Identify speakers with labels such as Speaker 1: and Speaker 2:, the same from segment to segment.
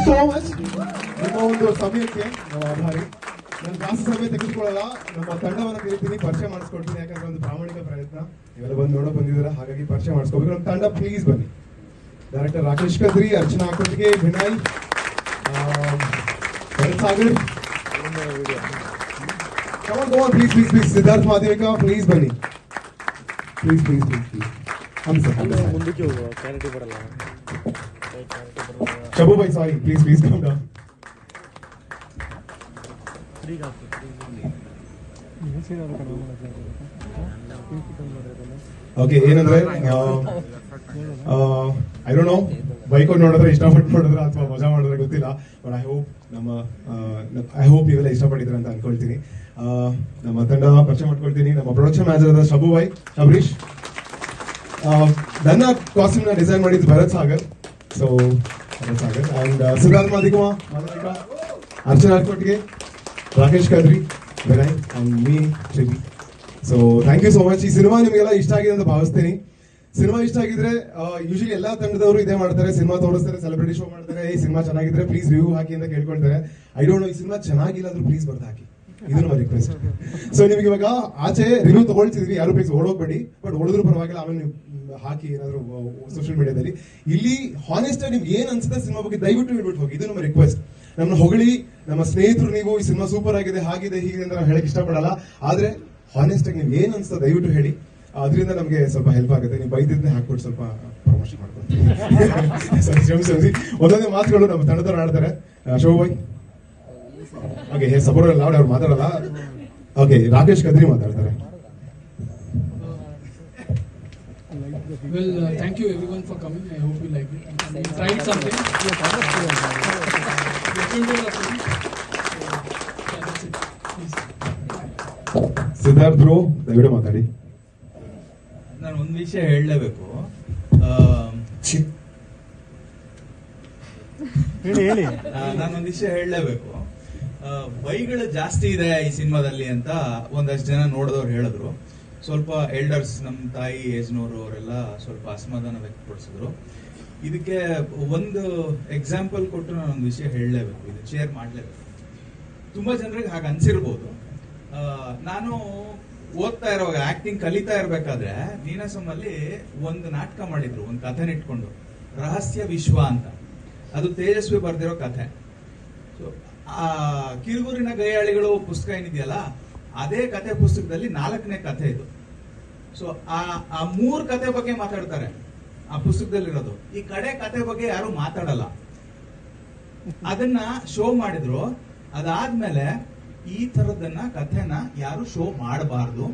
Speaker 1: So much ನಿಮ್ಮ ಒಂದು ಸಮಯಕ್ಕೆ ನಾವು ಆಭಾರಿ ನಾನು ಜಾಸ್ತಿ ಸಮಯ ತೆಗೆದುಕೊಳ್ಳಲ್ಲ ನಮ್ಮ ತಂಡವನ್ನ ಕರಿತೀನಿ ಪರಿಚಯ ಮಾಡಿಸ್ಕೊಡ್ತೀನಿ ಯಾಕಂದ್ರೆ ಒಂದು ಪ್ರಾಮಾಣಿಕ ಪ್ರಯತ್ನ ಇವೆಲ್ಲ ಬಂದು ನೋಡಕ್ ಬಂದಿದ್ದೀರಾ ಹಾಗಾಗಿ ಪರಿಚಯ ಮಾಡಿಸ್ಕೋಬೇಕು ನಮ್ಮ ತಂಡ ಪ್ಲೀಸ್ ಬನ್ನಿ ಡೈರೆಕ್ಟರ್ ರಾಕೇಶ್ ಕದ್ರಿ ಅರ್ಚನಾ ಕೊಟ್ಟಿಗೆ ವಿನಯ್ ಆ, Bharath Sagar Come on, go on, please, please, please. Siddharth ಮಾದೇವಿಕ please ಬನ್ನಿ please please please please hmm sir hmm sir
Speaker 2: ಮುಂದಕ್ಕೆ
Speaker 1: bhai, sorry, please, please
Speaker 2: come down.
Speaker 1: Okay ಏನಂದ್ರೆ ಐ ಡೋಂಟ್ ನೋ ಬೈಕ್ ನೋಡಿದ್ರೆ ಇಷ್ಟಪಟ್ಟು ನೋಡಿದ್ರೆ ಅಥವಾ ಮಜಾ ಮಾಡಿದ್ರೆ ಗೊತ್ತಿಲ್ಲ ಬಟ್ ಐ ಹೋಪ್ ನಮ್ಮ ಐ ಹೋಪ್ ಇವೆಲ್ಲ ಇಷ್ಟಪಟ್ಟಿದ್ರೆ ಅಂತ ಅನ್ಕೊಳ್ತೀನಿ. ನಮ್ಮ ತಂಡ ಪರಿಚಯ ಮಾಡ್ಕೊಳ್ತೀನಿ. ನಮ್ಮ ಪ್ರೊಡಕ್ಷನ್ ಮ್ಯಾನೇಜರ್ ಆದ ಶಬು ಬೈ ಶಬರೀಶ್. ನನ್ನ ಕಾಸ್ಟ್ಯೂಮ್ನ ಡಿಸೈನ್ ಮಾಡಿದ್ದು Bharat Sagar. So and Siddharth ಮಾದಿಕಮ Malavika Archana Kottige Rakesh Kadri Vinay and me Shilpi so thank you so much ಈ ಸಿನಿಮಾ ನಿಮಗೆಲ್ಲ ಇಷ್ಟ ಆಗಿದೆ ಅಂತ ಭಾವಿಸ್ತೀನಿ. ಸಿನಿಮಾ ಇಷ್ಟ ಆಗಿದ್ರೆ ಯೂಶಲಿ ಎಲ್ಲಾ ತಂಡದವರು ಇದೇ ಮಾಡ್ತಾರೆ. ಸಿನಿಮಾ ತೋರಿಸ್ತಾರೆ ಸೆಲೆಬ್ರಿಟಿ ಶೋ ಮಾಡ್ತಾರೆ. ಈ ಸಿನಿಮಾ ಚೆನ್ನಾಗಿದ್ರೆ ಪ್ಲೀಸ್ ರಿವ್ಯೂ ಹಾಕಿ ಅಂತ ಕೇಳ್ಕೊಳ್ತಾರೆ. ಐ ಡೋಂಟ್ ನೋ ಈ ಸಿನಿಮಾ ಚೆನ್ನಾಗಿಲ್ಲ ಅಂದ್ರೆ ಪ್ಲೀಸ್ ಬರ್ದು ಹಾಕಿ. ಇದು ನಮ್ಮ ರಿಕ್ವೆಸ್ಟ್ ಸೊ ನಿಮ್ಗೆ ಇವಾಗ ಆಚೆ ರಿವ್ಯೂ ತಗೊಳ್ತಿದ್ವಿ. ಯಾರು ಪ್ಲೀಸ್ ಓಡೋಗ್ಬೇಡಿ. ಬಟ್ ಓಡಿದ್ರು ಪರವಾಗಿಲ್ಲ. ಆಮೇಲೆ ನೀವು ಹಾಕಿ ಏನಾದ್ರು ಸೋಷಿಯಲ್ ಮೀಡಿಯಾದಲ್ಲಿ ಇಲ್ಲಿ ಹಾನೆಸ್ಟ್ ನಿಮ್ಗೆ ಏನ್ ಅನ್ಸುತ್ತೆ ಸಿನಿಮಾ ಬಗ್ಗೆ ದಯವಿಟ್ಟು ಹೇಳ್ಬಿಟ್ಟು ಹೋಗಿ. ಇದು ನಮ್ಮ ರಿಕ್ವೆಸ್ಟ್ ನಮ್ಮ ಹೊಗಳಿ, ನಮ್ಮ ಸ್ನೇಹಿತರು ನೀವು, ಈ ಸಿನಿಮಾ ಸೂಪರ್ ಆಗಿದೆ, ಹಾಗಿದೆ ಹೀಗೆ ಅಂತ ನಾವು ಹೇಳಕ್ ಇಷ್ಟಪಡಲ್ಲ. ಆದ್ರೆ ಹಾನೆಸ್ಟ್ ಆಗಿ ನೀವು ಏನ್ ಅನ್ಸುತ್ತೆ ದಯವಿಟ್ಟು ಹೇಳಿ. ಅದರಿಂದ ನಮಗೆ ಸ್ವಲ್ಪ ಹೆಲ್ಪ್ ಆಗುತ್ತೆ. ನೀವು ಬೈದಿದ್ನೇ ಹಾಕ್ಬಿಟ್ಟು ಸ್ವಲ್ಪ ಪ್ರಮೋಷನ್ ಕ್ಷಮಿಸಿ. ಒಂದೊಂದೇ ಮಾತುಗಳು ನಮ್ಮ ತಂಡದವ್ರು ಆಡ್ತಾರೆ. ಶೋಭಾಯ್. ಓಕೆ ಹೇ ಸಬರ ಲಾಡ್ ಅವರು ಮಾತಾಡಲ್ಲ ಓಕೆ ರಾಕೇಶ್ ಕದ್ರಿ ಮಾತಾಡ್ತಾರೆ.
Speaker 3: Well thank
Speaker 1: you for coming ಮಾತಾಡಿ.
Speaker 4: ನಾನು ಒಂದು ವಿಷಯ ಹೇಳಲೇಬೇಕು.
Speaker 2: ಹೇಳಿ ನಾನು
Speaker 4: ಒಂದು ವಿಷಯ ಹೇಳಲೇಬೇಕು. ಬೈಗಳು ಜಾಸ್ತಿ ಇದೆ ಈ ಸಿನಿಮಾದಲ್ಲಿ ಅಂತ ಒಂದಷ್ಟು ಜನ ನೋಡಿದವ್ರು ಹೇಳಿದ್ರು. ಸ್ವಲ್ಪ ಎಲ್ಡರ್ಸ್ ನಮ್ಮ ತಾಯಿ ಏಜ್ನವರು ಅವರೆಲ್ಲ ಸ್ವಲ್ಪ ಅಸಮಾಧಾನ ವ್ಯಕ್ತಪಡಿಸಿದ್ರು. ಇದಕ್ಕೆ ಒಂದು ಎಕ್ಸಾಂಪಲ್ ಕೊಟ್ಟು ನಾನು ಒಂದು ವಿಷಯ ಹೇಳಲೇಬೇಕು. ಇದು ಶೇರ್ ಮಾಡಲೇಬೇಕು. ತುಂಬ ಜನರಿಗೆ ಹಾಗೆ ಅನ್ಸಿರ್ಬೋದು. ನಾನು ಓದ್ತಾ ಇರುವಾಗ ಆಕ್ಟಿಂಗ್ ಕಲಿತಾ ಇರಬೇಕಾದ್ರೆ ನೀನಾಸಮಲ್ಲಿ ಒಂದು ನಾಟಕ ಮಾಡಿದ್ರು, ಒಂದು ಕಥೆನ ಇಟ್ಕೊಂಡು. ರಹಸ್ಯ ವಿಶ್ವ ಅಂತ. ಅದು ತೇಜಸ್ವಿ ಬರ್ದಿರೋ ಕಥೆ. ಸೊ ಆ ಕಿರುಗೂರಿನ ಗಯಾಳಿಗಳು ಪುಸ್ತಕ ಏನಿದೆಯಲ್ಲ, ಅದೇ ಕಥೆ ಪುಸ್ತಕದಲ್ಲಿ ನಾಲ್ಕನೇ ಕಥೆ ಇದು. ಸೊ ಆ ಆ ಮೂರ್ ಕಥೆ ಬಗ್ಗೆ ಮಾತಾಡ್ತಾರೆ, ಆ ಪುಸ್ತಕದಲ್ಲಿರೋದು. ಈ ಕಡೆ ಕಥೆ ಬಗ್ಗೆ ಯಾರು ಮಾತಾಡಲ್ಲ. ಅದನ್ನ ಶೋ ಮಾಡಿದ್ರು. ಅದಾದ್ಮೇಲೆ ಈ ತರದನ್ನ ಕಥೆನ ಯಾರು ಶೋ ಮಾಡಬಾರ್ದು.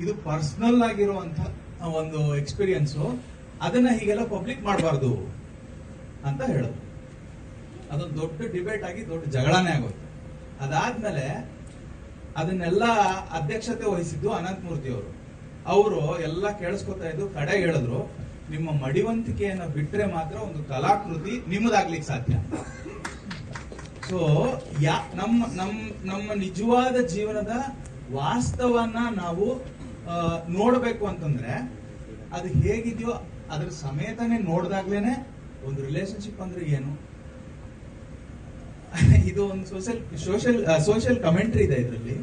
Speaker 4: ಇದು ಪರ್ಸನಲ್ ಆಗಿರುವಂತ ಒಂದು ಎಕ್ಸ್ಪೀರಿಯನ್ಸು. ಅದನ್ನ ಹೀಗೆಲ್ಲ ಪಬ್ಲಿಕ್ ಮಾಡಬಾರ್ದು ಅಂತ ಹೇಳೋದು. ಅದೊಂದು ದೊಡ್ಡ ಡಿಬೇಟ್ ಆಗಿ ದೊಡ್ಡ ಜಗಳನೇ ಆಗೋಯ್ತು ಅದಾದ್ಮೇಲೆ ಅದನ್ನೆಲ್ಲ ಅಧ್ಯಕ್ಷತೆ ವಹಿಸಿದ್ದು ಅನಂತ ಮೂರ್ತಿ ಅವರು. ಅವರು ಎಲ್ಲ ಕೇಳಿಸ್ಕೊತಾ ಇದ್ದು ಕಡೆ ಹೇಳಿದ್ರು, ನಿಮ್ಮ ಮಡಿವಂತಿಕೆಯನ್ನ ಬಿಟ್ಟರೆ ಮಾತ್ರ ಒಂದು ಕಲಾಕೃತಿ ನಿಮ್ಮದಾಗ್ಲಿಕ್ಕೆ ಸಾಧ್ಯ ಸೊ ಯಾ ನಮ್ಮ ನಮ್ಮ ನಮ್ಮ ನಿಜವಾದ ಜೀವನದ ವಾಸ್ತವನ ನಾವು ನೋಡ್ಬೇಕು ಅಂತಂದ್ರೆ ಅದು ಹೇಗಿದೆಯೋ ಅದ್ರ ಸಮೇತನೇ ನೋಡ್ದಾಗ್ಲೇನೆ ಒಂದು ರಿಲೇಶನ್ಶಿಪ್ ಅಂದ್ರೆ ಏನು? ಇದು ಒಂದು ಸೋಷಿಯಲ್ ಸೋಷಿಯಲ್ ಸೋಷಿಯಲ್ ಕಮೆಂಟ್ರಿ ಇದೆ ಇದರಲ್ಲಿ.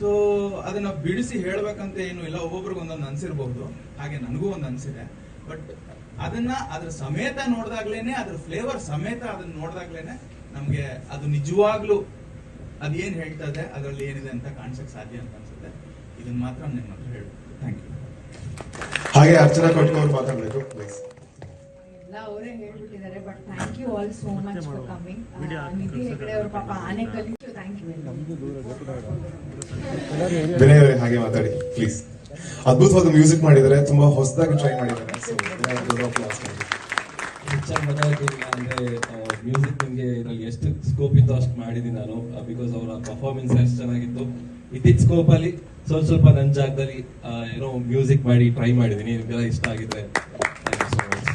Speaker 4: ಸೊ ಅದನ್ನ ಬಿಡಿಸಿ ಹೇಳ್ಬೇಕಂತ ಏನು ಇಲ್ಲ, ಒಬ್ಬೊಬ್ರಿಗೆ ಒಂದೊಂದು ಅನ್ಸಿರ್ಬಹುದು ಹಾಗೆ ನನಗೂ ಒಂದು ಅನ್ಸಿದೆ. ಬಟ್ ಅದನ್ನ ಅದ್ರ ಸಮೇತ ನೋಡಿದಾಗ್ಲೇನೆ, ಅದ್ರ ಫ್ಲೇವರ್ ಸಮೇತ ಅದನ್ನ ನೋಡಿದಾಗ್ಲೇನೆ ನಮ್ಗೆ ಅದು ನಿಜವಾಗ್ಲೂ ಅದೇನ್ ಹೇಳ್ತಾ ಇದೆ, ಅದರಲ್ಲಿ ಏನಿದೆ ಅಂತ ಕಾಣಿಸಕ್ ಸಾಧ್ಯ ಅಂತ ಅನ್ಸುತ್ತೆ. ಇದನ್ನ ಮಾತ್ರ ನಿಮ್ಮ ಹತ್ರ ಹೇಳ್ಬೋದು ಥ್ಯಾಂಕ್ ಯು
Speaker 1: ಹಾಗೆ ಅರ್ಚನಾ ಕೊಟ್ಟು ಅವ್ರು ಮಾತಾಡ್ಬೇಕು ಪ್ಲೀಸ್
Speaker 5: ಎಲ್ಲ ಅವರೇ ಹೇಳ್ಬಿಟ್ಟಿದ್ದಾರೆ but thank you all so much for coming Nidhi Hegde ಅವ್ರ ಪಾಪ ಆನೆ ಕಲಿತು ಥ್ಯಾಂಕ್ ಯು
Speaker 1: ವಿನಯ್ ಅವರೇ ಹಾಗೆ ಮಾತಾಡಿ ಪ್ಲೀಸ್ ಅದ್ಭುತವಾದ ಮ್ಯೂಸಿಕ್ ಮಾಡಿದ್ದಾರೆ ತುಂಬಾ ಹೊಸದಾಗಿ ಟ್ರೈ ಮಾಡಿದ್ದಾರೆ.
Speaker 6: ಹೆಚ್ಚಾಗಿ ಮಾತಾಡೋದಿಲ್ಲ ಅಂದ್ರೆ ಮ್ಯೂಸಿಕ್ ನಿಮಗೆ ಇದ್ರಲ್ಲಿ ಎಷ್ಟು ಸ್ಕೋಪ್ ಇತ್ತು ಅಷ್ಟು ಮಾಡಿದ್ದೀನಿ ನಾನು ಬಿಕಾಸ್ ಅವರ ಪರ್ಫಾರ್ಮೆನ್ಸ್ ಅಷ್ಟು ಚೆನ್ನಾಗಿತ್ತು. ಇದ್ದಿದ್ದ ಸ್ಕೋಪ್ ಅಲ್ಲಿ ಸ್ವಲ್ಪ ಸ್ವಲ್ಪ ನನ್ನ ಜಾಗದಲ್ಲಿ ಏನೋ ಮ್ಯೂಸಿಕ್ ಮಾಡಿ ಟ್ರೈ ಮಾಡಿದ್ದೀನಿ. ನಿಮ್ಗೆಲ್ಲ ಇಷ್ಟ ಆಗಿದ್ರೆ thank you so much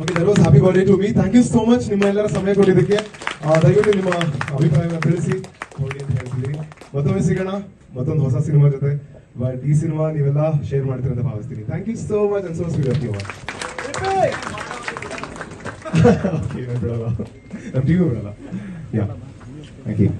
Speaker 1: okay that happy birthday to me thank you so much ನಿಮ್ಮ ಎಲ್ಲರ ಸಮಯ ಕೊಟ್ಟಿದ್ದಕ್ಕೆ ದಯವಿಟ್ಟು ನಿಮ್ಮ ಅಭಿಪ್ರಾಯವನ್ನು ತಿಳಿಸಿ. ನೋಡಿ ಅಂತ ಮತ್ತೊಮ್ಮೆ ಸಿಗೋಣ. ಮತ್ತೊಂದು ಹೊಸ ಸಿನಿಮಾ ಜೊತೆ. ಬಟ್ ಈ ಸಿನಿಮಾ ನೀವೆಲ್ಲ ಶೇರ್ ಮಾಡ್ತೀರಿ ಅಂತ ಭಾವಿಸ್ತೀನಿ. ಥ್ಯಾಂಕ್ ಯು ಸೋ ಮಚ್ ಅನ್ಸೋ ಸ್ವೀಟ್ ಬಿಡಲ್ಲ ನಮ್ಮ ಟೀಮು ಬಿಡಲ್ಲ ಯಾ ಥ್ಯಾಂಕ್ ಯು